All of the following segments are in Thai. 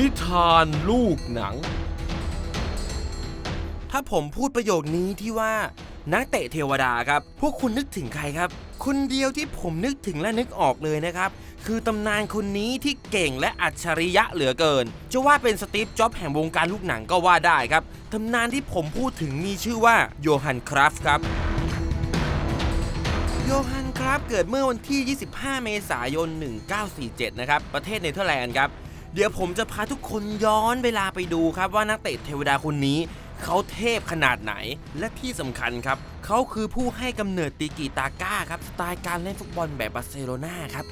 นิทานลูกหนัง ถ้าผมพูดประโยคนี้ที่ว่า นักเตะเทวดาครับ พวกคุณนึกถึงใครครับ คนเดียวที่ผมนึกถึงและนึกออกเลยนะครับ คือตำนานคนนี้ที่เก่งและอัจฉริยะเหลือเกิน จะว่าเป็นสตีฟจ็อบแห่งวงการลูกหนังก็ว่าได้ครับ ตำนานที่ผมพูดถึงมีชื่อว่าโยฮันคราฟครับโยฮันครับเกิดเมื่อวันที่ 25 เมษายน 1947 นะครับ ประเทศเนเธอร์แลนด์ครับ เดี๋ยวผมจะพาทุกคนย้อนเวลาไปดูครับว่านักเตะเทวดาคนนี้ เขาเทพขนาดไหน และที่สำคัญครับ เขาคือผู้ให้กำเนิดติกิตาก้าครับสไตล์การเล่นฟุตบอลแบบบาร์เซโลนาครับ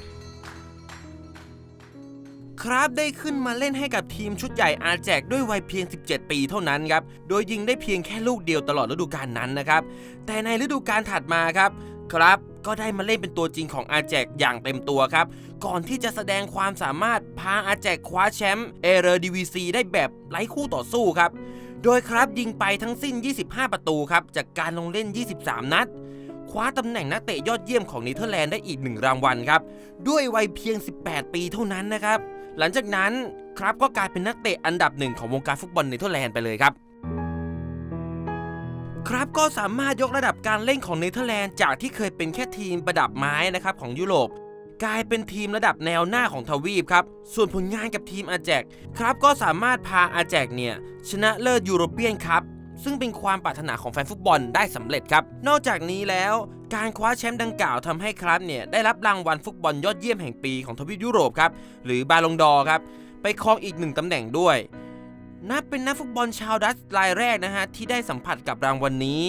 ครับได้ขึ้นมาเล่นให้กับทีมชุดใหญ่อาแจกด้วยวัยเพียง 17 ปีเท่านั้นครับ โดยยิงได้เพียงแค่ลูกเดียวตลอดฤดูกาลนั้นนะครับ แต่ในฤดูกาลถัดมาครับ ครับ ก็ได้มาเล่นเป็นตัวจริงของอาแจกอย่างเต็มตัวครับ ก่อนที่จะแสดงความสามารถพาอาแจกคว้าแชมป์เอเรดิวีซีได้แบบไร้คู่ต่อสู้ครับ โดยครับยิงไปทั้งสิ้น 25 ประตูครับ จากการลงเล่น 23 นัด คว้าตำแหน่งนักเตะยอดเยี่ยมของเนเธอร์แลนด์ได้อีกหนึ่งรางวัลครับ ด้วยวัยเพียง 18 ปีเท่านั้นนะครับ หลังจากนั้นครับก็กลายเป็นนักเตะอันดับหนึ่งของวงการฟุตบอลเนเธอร์แลนด์ไปเลยครับ ครับก็สามารถยกระดับการเล่นของเนเธอร์แลนด์จากที่เคยเป็นแค่ทีมประดับไม้นะครับของยุโรปกลายเป็นทีมระดับแนวหน้าของทวีปครับ ส่วนผลงานกับทีมอาแจกครับก็สามารถพาอาแจกเนี่ย ชนะเลิศยูโรเปียนครับ ซึ่งเป็นความปรารถนาของแฟนฟุตบอลได้สำเร็จครับ นอกจากนี้แล้วการคว้าแชมป์ดังกล่าวทำให้ครับเนี่ย ได้รับรางวัลฟุตบอลยอดเยี่ยมแห่งปีของทวีปยุโรปครับ หรือบาลงดอครับ ไปครองอีกหนึ่งตำแหน่งด้วย นับเป็นนักฟุตบอลชาวดัตช์รายแรกนะฮะ ที่ได้สัมผัสกับรางวัลนนี้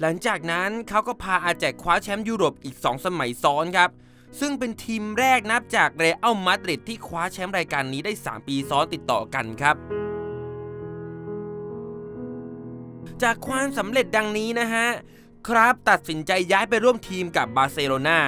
หลังจากนั้นเขาก็พาอาแจกคว้าแชมป์ยุโรปอีก 2 สมัยซ้อนครับ ซึ่งเป็นทีมแรกนับจากเรอัลมาดริดที่คว้าแชมป์รายการนี้ได้ 3 ปีซ้อนติดต่อกันครับ จากความสำเร็จดังนี้นะฮะ ครับตัดสินใจย้ายไปร่วมทีมกับบาร์เซโลนา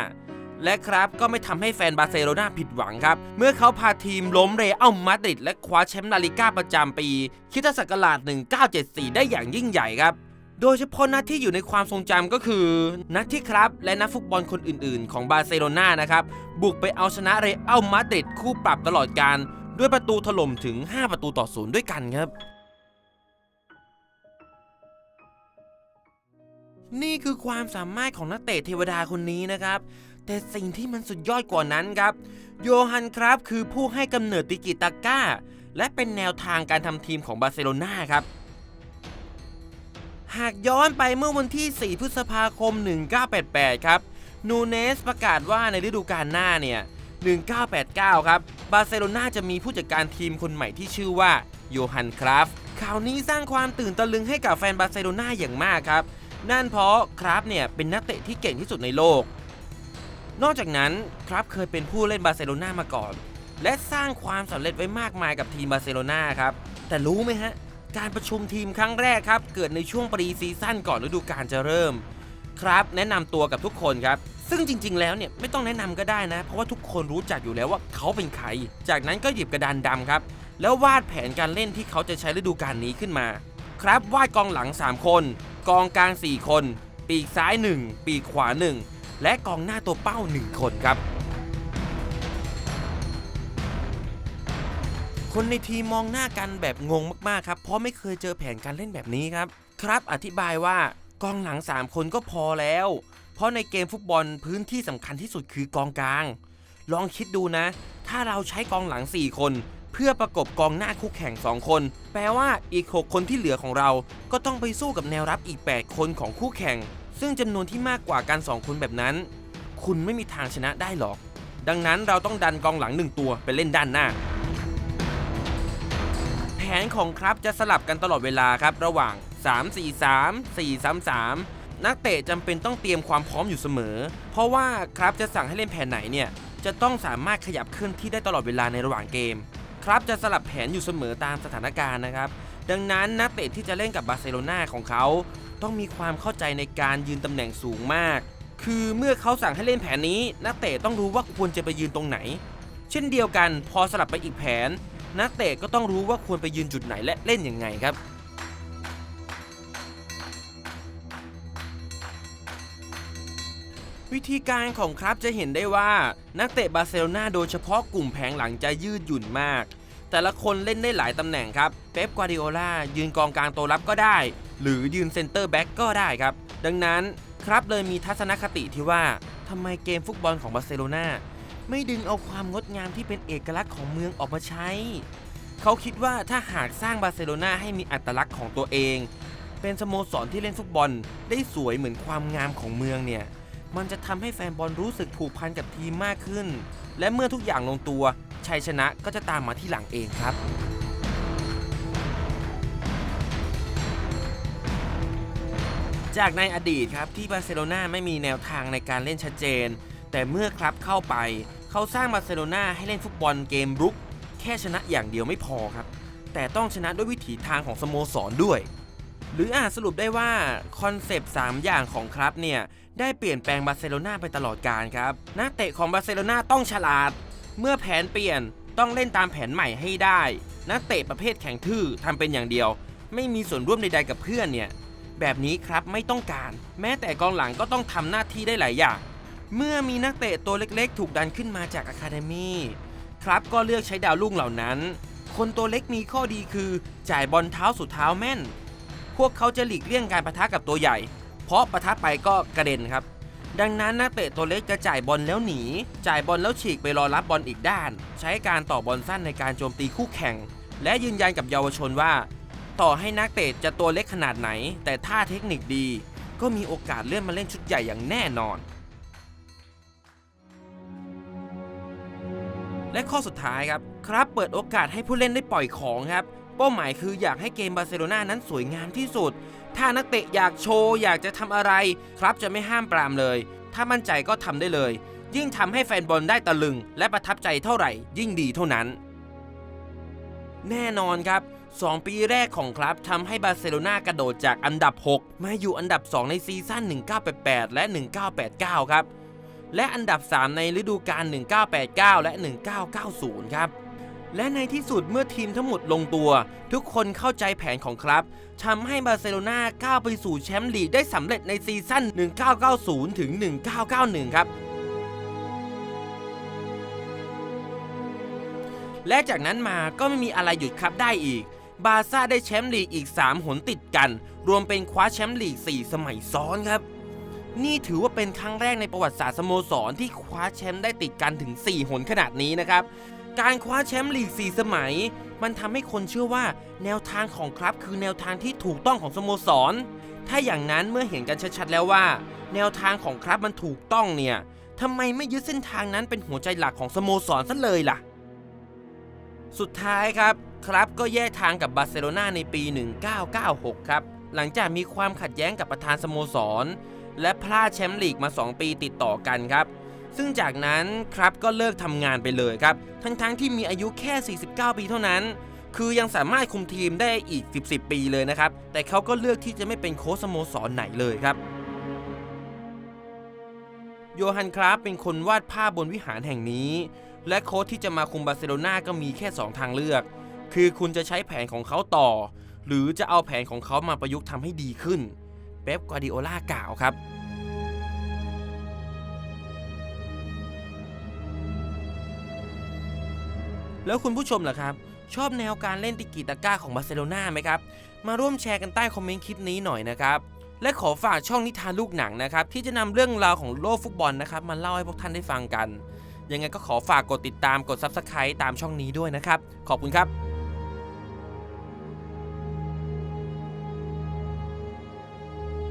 และครับก็ไม่ทำให้แฟนบาร์เซโลนาผิดหวังครับ เมื่อเขาพาทีมล้มเรอัลมาดริดและคว้าแชมป์ลาลิก้าประจำปีคริสตศักราช 1974 ได้อย่างยิ่งใหญ่ครับโดยเฉพาะนัดที่อยู่ในความทรงจำก็คือ นัดที่ครับและนักฟุตบอลคนอื่นๆ ของบาร์เซโลนานะครับ บุกไปเอาชนะเรอัลมาดริดคู่ปรับตลอดการ ด้วยประตูถล่มถึง 5 ประตูต่อศูนย์ด้วยกันครับ นี่คือความสามารถของนักเตะเทวดาคนนี้นะครับ แต่สิ่งที่มันสุดยอดกว่านั้นครับ โยฮันครับคือผู้ให้กำเนิดติกิตาก้า และเป็นแนวทางการทำทีมของบาร์เซโลนาครับ หากย้อนไปเมื่อวันที่ 4 พฤษภาคม 1988 ครับ นูเนสประกาศว่าในฤดูกาลหน้าเนี่ย 1989 ครับ บาร์เซโลนาจะมีผู้จัดการทีมคนใหม่ที่ชื่อว่าโยฮันคราฟข่าวนี้สร้างความตื่นตะลึงให้กับแฟนบาร์เซโลนาอย่างมากครับ นั่นเพราะคราฟเนี่ยเป็นนักเตะที่เก่งที่สุดในโลก นอกจากนั้นครับเคยเป็นผู้เล่นบาร์เซโลนามาก่อน และสร้างความสำเร็จไว้มากมายกับทีมบาร์เซโลนาครับ แต่รู้ไหมฮะ การประชุมทีมครั้งแรกครับ เกิดในช่วงปรีซีซั่นก่อนฤดูกาลจะเริ่ม ครับแนะนำตัวกับทุกคนครับ ซึ่งจริง ๆ แล้วเนี่ยไม่ต้องแนะนำก็ได้นะ เพราะว่าทุกคนรู้จักอยู่แล้วว่าเขาเป็นใคร จากนั้นก็หยิบกระดานดำครับ แล้ววาดแผนการเล่นที่เขาจะใช้ฤดูกาลนี้ขึ้นมา ครับวาดกองหลัง 3 คน กองกลาง 4 คน ปีกซ้าย 1 ปีกขวา 1 และกองหน้าตัวเป้า 1 คนครับ คนในทีมมองหน้ากันแบบงงมากๆครับ เพราะไม่เคยเจอแผนการเล่นแบบนี้ครับ ครับอธิบายว่ากองหลัง 3 คนก็พอแล้ว เพราะในเกมฟุตบอลพื้นที่สำคัญที่สุดคือกองกลาง ลองคิดดูนะ ถ้าเราใช้กองหลัง 4 คนเพื่อประกบกองหน้าคู่แข่ง 2 คน แปลว่าอีก 6 คนที่เหลือของเรา ก็ต้องไปสู้กับแนวรับอีก 8 คนของคู่แข่ง ซึ่งจำนวนที่มากกว่ากัน2คนแบบนั้น คุณไม่มีทางชนะได้หรอก ดังนั้นเราต้องดันกองหลัง1ตัวไปเล่นด้านหน้า แผนของครับจะสลับกันตลอดเวลาครับระหว่าง 3 4 3 4 3 3 นักเตะจำเป็นต้องเตรียมความพร้อมอยู่เสมอ เพราะว่าครับจะสั่งให้เล่นแผนไหนเนี่ยจะต้องสามารถขยับเคลื่อนที่ได้ตลอดเวลาในระหว่างเกม ครับจะสลับแผนอยู่เสมอตามสถานการณ์นะครับ ดังนั้นนักเตะที่จะเล่นกับบาร์เซโลนาของเขา ต้องมีความเข้าใจในการยืนตำแหน่งสูงมาก คือเมื่อเขาสั่งให้เล่นแผนนี้ นักเตะต้องรู้ว่าควรจะไปยืนตรงไหน เช่นเดียวกันพอสลับไปอีกแผน นักเตะก็ต้องรู้ว่าควรไปยืนจุดไหนและเล่นยังไงครับวิธีการของครับจะเห็นได้ว่านักเตะบาร์เซโลนาโดยเฉพาะกลุ่มแผงหลังจะยืดหยุ่นมาก แต่ละคนเล่นได้หลายตำแหน่งครับ เป๊ปกวาดิโอลายืนกองกลางตัวรับก็ได้ หรือยืนเซนเตอร์แบ็กก็ได้ครับ ดังนั้นครับเลยมีทัศนคติที่ว่าทำไมเกมฟุตบอลของบาร์เซโลนาไม่ดึงเอาความงดงามที่เป็นเอกลักษณ์ของเมืองออกมาใช้ เขาคิดว่าถ้าหากสร้างบาร์เซโลนาให้มีอัตลักษณ์ของตัวเอง เป็นสโมสรที่เล่นฟุตบอลได้สวยเหมือนความงามของเมืองเนี่ย มันจะทำให้แฟนบอลรู้สึกผูกพันกับทีมมากขึ้น และเมื่อทุกอย่างลงตัวชัยชนะก็จะตามมาที่หลังเองครับ จากในอดีตครับที่บาร์เซโลนาไม่มีแนวทางในการเล่นชัดเจน แต่เมื่อครับเข้าไป เขาสร้างบาร์เซโลนาให้เล่นฟุตบอลเกมรุก แค่ชนะอย่างเดียวไม่พอครับ แต่ต้องชนะด้วยวิถีทางของสโมสรด้วย หรืออาจสรุปได้ว่าคอนเซปต์3อย่างของครับเนี่ยได้เปลี่ยนแปลงบาร์เซโลนาไปตลอดกาลครับนักเตะของบาร์เซโลนาต้องฉลาด เมื่อแผนเปลี่ยนต้องเล่นตามแผนใหม่ให้ได้ นักเตะประเภทแข็งทื่อทำเป็นอย่างเดียว ไม่มีส่วนร่วมใดๆกับเพื่อนเนี่ย แบบนี้ครับไม่ต้องการ แม้แต่กองหลังก็ต้องทำหน้าที่ได้หลายอย่าง เมื่อมีนักเตะตัวเล็กๆ ถูกดันขึ้นมาจากอะคาเดมี่ครับก็เลือกใช้ดาวรุ่งเหล่านั้น คนตัวเล็กมีข้อดีคือ จ่ายบอลเท้าสู่เท้าแม่น พวกเขาจะหลีกเลี่ยงการประทะกับตัวใหญ่ เพราะประทะไปก็กระเด็นครับ ดังนั้นนักเตะตัวเล็กจะจ่ายบอลแล้วหนี จ่ายบอลแล้วฉีกไปรอรับบอลอีกด้าน ใช้การต่อบอลสั้นในการโจมตีคู่แข่ง และยืนยันกับเยาวชนว่า ต่อให้นักเตะจะตัวเล็กขนาดไหน แต่ถ้าเทคนิคดี ก็มีโอกาสเลื่อนมาเล่นชุดใหญ่อย่างแน่นอน และข้อสุดท้ายครับ ครับเปิดโอกาสให้ผู้เล่นได้ปล่อยของครับ เป้าหมายคืออยากให้เกมบาร์เซโลนานั้นสวยงามที่สุด ถ้านักเตะอยากโชว์อยากจะทำอะไร ครับจะไม่ห้ามปรามเลย ถ้ามั่นใจก็ทำได้เลย ยิ่งทำให้แฟนบอลได้ตะลึง และประทับใจเท่าไหร่ ยิ่งดีเท่านั้น แน่นอนครับ 2 ปีแรกของครับทำให้บาร์เซโลนากระโดดจากอันดับ 6 มาอยู่อันดับ 2 ในซีซั่น 1988 และ 1989 ครับ และอันดับ 3 ในฤดูกาล 1989 และ 1990 ครับ และในที่สุดเมื่อทีมทั้งหมดลงตัว ทุกคนเข้าใจแผนของครับทำให้บาร์เซโลนาก้าวไปสู่แชมป์ลีกได้สำเร็จในซีซั่น 1990 ถึง 1991 ครับและจากนั้นมาก็ไม่มีอะไรหยุดครับได้อีก บาซ่าได้แชมป์ลีกอีก 3 หนติดกัน รวมเป็นคว้าแชมป์ลีก 4 สมัยซ้อนครับ นี่ถือว่าเป็นครั้งแรกในประวัติศาสตร์สโมสรที่คว้าแชมป์ได้ติดกันถึง 4 หนขนาดนี้นะครับ การคว้าแชมป์ลีก 4 สมัย มันทำให้คนเชื่อว่าแนวทางของครับคือแนวทางที่ถูกต้องของสโมสร ถ้าอย่างนั้นเมื่อเห็นกันชัดๆแล้วว่า แนวทางของครับมันถูกต้องเนี่ยทำไมไม่ยึดเส้นทางนั้นเป็นหัวใจหลักของสโมสรซะเลยล่ะ สุดท้ายครับ ครับก็แยกทางกับบาร์เซโลนาในปี 1996 ครับ หลังจากมีความขัดแย้งกับประธานสโมสร และพลาดแชมป์ลีกมา 2 ปีติดต่อกันครับ ซึ่งจากนั้นครับก็เลิกทำงานไปเลยครับ ทั้งๆทที่มีอายุแค่ 49 ปีเท่านั้น คือยังสามารถคุมทีมได้อีก 10 ปีเลยนะครับ แต่เขาก็เลือกที่จะไม่เป็นโค้ชสโมสรไหนเลยครับโยฮันคราฟเป็นคนวาดภาพบนวิหารแห่งนี้ และโค้ชที่จะมาคุมบาร์เซโลนาก็มีแค่ 2 ทางเลือก คือคุณจะใช้แผนของเขาต่อ หรือจะเอาแผนของเขามาประยุกต์ทำให้ดีขึ้น เป๊ปกวาดิโอลากล่าวครับ แล้วคุณผู้ชมล่ะครับ ชอบแนวการเล่นติกิตาก้าของบาร์เซโลนาไหมครับ มาร่วมแชร์กันใต้คอมเมนต์คลิปนี้หน่อยนะครับและขอฝากช่องนิทานลูกหนังนะครับ ที่จะนำเรื่องราวของโลกฟุตบอลนะครับมาเล่าให้พวกท่านได้ฟังกัน ยังไงก็ขอฝากกดติดตามกด Subscribe ตามช่องนี้ด้วยนะครับ ขอบคุณครับ